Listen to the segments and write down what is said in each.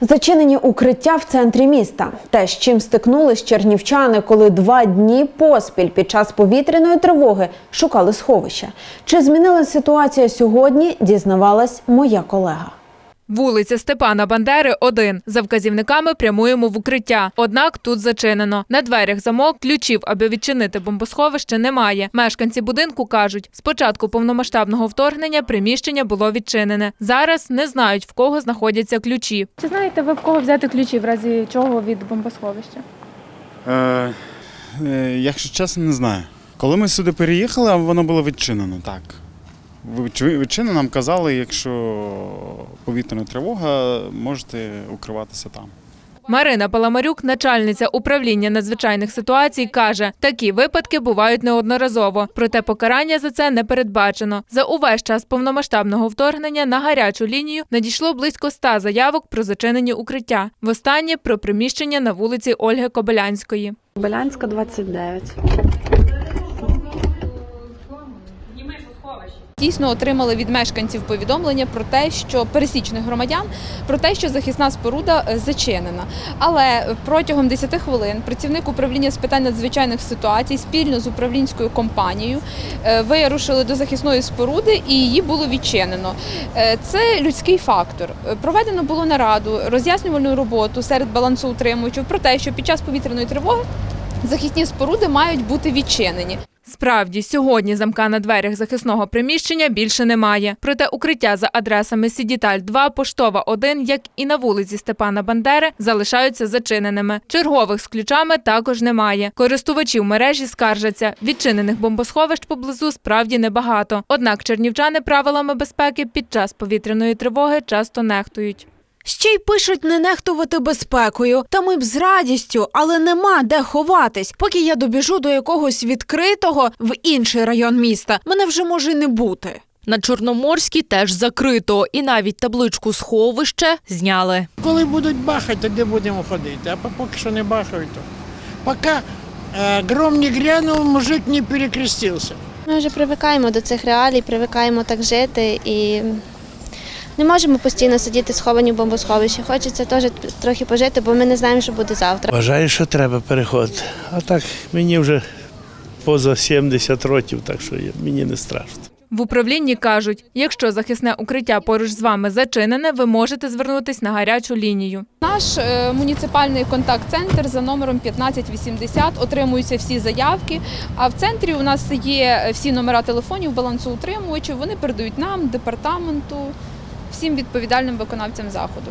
Зачинені укриття в центрі міста. Те, з чим стикнулись чернівчани, коли два дні поспіль під час повітряної тривоги шукали сховища. Чи змінилася ситуація сьогодні? Дізнавалась моя колега. Вулиця Степана Бандери, 1. За вказівниками прямуємо в укриття. Однак тут зачинено. На дверях замок, ключів, аби відчинити бомбосховище, немає. Мешканці будинку кажуть, з початку повномасштабного вторгнення приміщення було відчинене. Зараз не знають, в кого знаходяться ключі. Чи знаєте ви в кого взяти ключі в разі чого від бомбосховища? Е, е, якщо чесно, не знаю. Коли ми сюди переїхали, воно було відчинено, так. Відчи- нам казали, якщо повітряна тривога, можете укриватися там. Марина Паламарюк, начальниця управління надзвичайних ситуацій, каже, такі випадки бувають неодноразово, проте покарання за це не передбачено. За увесь час повномасштабного вторгнення на гарячу лінію надійшло близько ста заявок про зачинені укриття. Востаннє про приміщення на вулиці Ольги Кобилянської. Белянська 29. Дійсно отримали від мешканців повідомлення про те, що пересічних громадян про те, що захисна споруда е, зачинена. Але протягом 10 хвилин працівник управління з питань надзвичайних ситуацій спільно з управлінською компанією е, вирушили до захисної споруди і її було відчинено. Е, Це людський фактор. Проведено було нараду, роз'яснювальну роботу серед балансоутримувачів про те, що під час повітряної тривоги захисні споруди мають бути відчинені. Справді, сьогодні замка на дверях захисного приміщення більше немає. Проте укриття за адресами Сідіталь 2, Поштова 1, як і на вулиці Степана Бандери, залишаються зачиненими. Чергових з ключами також немає. Користувачі в мережі скаржаться. Відчинених бомбосховищ поблизу справді небагато. Однак чернівчани правилами безпеки під час повітряної тривоги часто нехтують. Ще й пишуть не нехтувати безпекою. Та ми б з радістю, але нема де ховатись. Поки я добіжу до якогось відкритого в інший район міста, мене вже може не бути. На Чорноморській теж закрито, і навіть табличку сховище зняли. Коли будуть бахати, тоді будемо ходити. А поки що не бахають, то поки е, гром не грянув, мужик не перекрестився. Ми вже привикаємо до цих реалій, привикаємо так жити і не можемо постійно сидіти сховані в бомбосховищі. Хочеться теж трохи пожити, бо ми не знаємо, що буде завтра. Вважаю, що треба переходити. А так мені вже поза 70 років, так що я- мені не страшно. В управлінні кажуть, якщо захисне укриття поруч з вами зачинене, ви можете звернутись на гарячу лінію. Наш е, муніципальний контакт-центр за номером 1580 отримуються всі заявки. А в центрі у нас є всі номера телефонів балансоутримувачів. Вони передають нам, департаменту, всім відповідальним виконавцям заходу.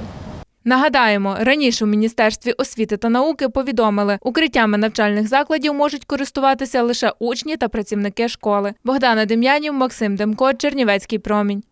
Нагадаємо, раніше у Міністерстві освіти та науки повідомили, укриттями навчальних закладів можуть користуватися лише учні та працівники школи. Богдана Дем'янів, Максим Демко, Чернівецький промінь.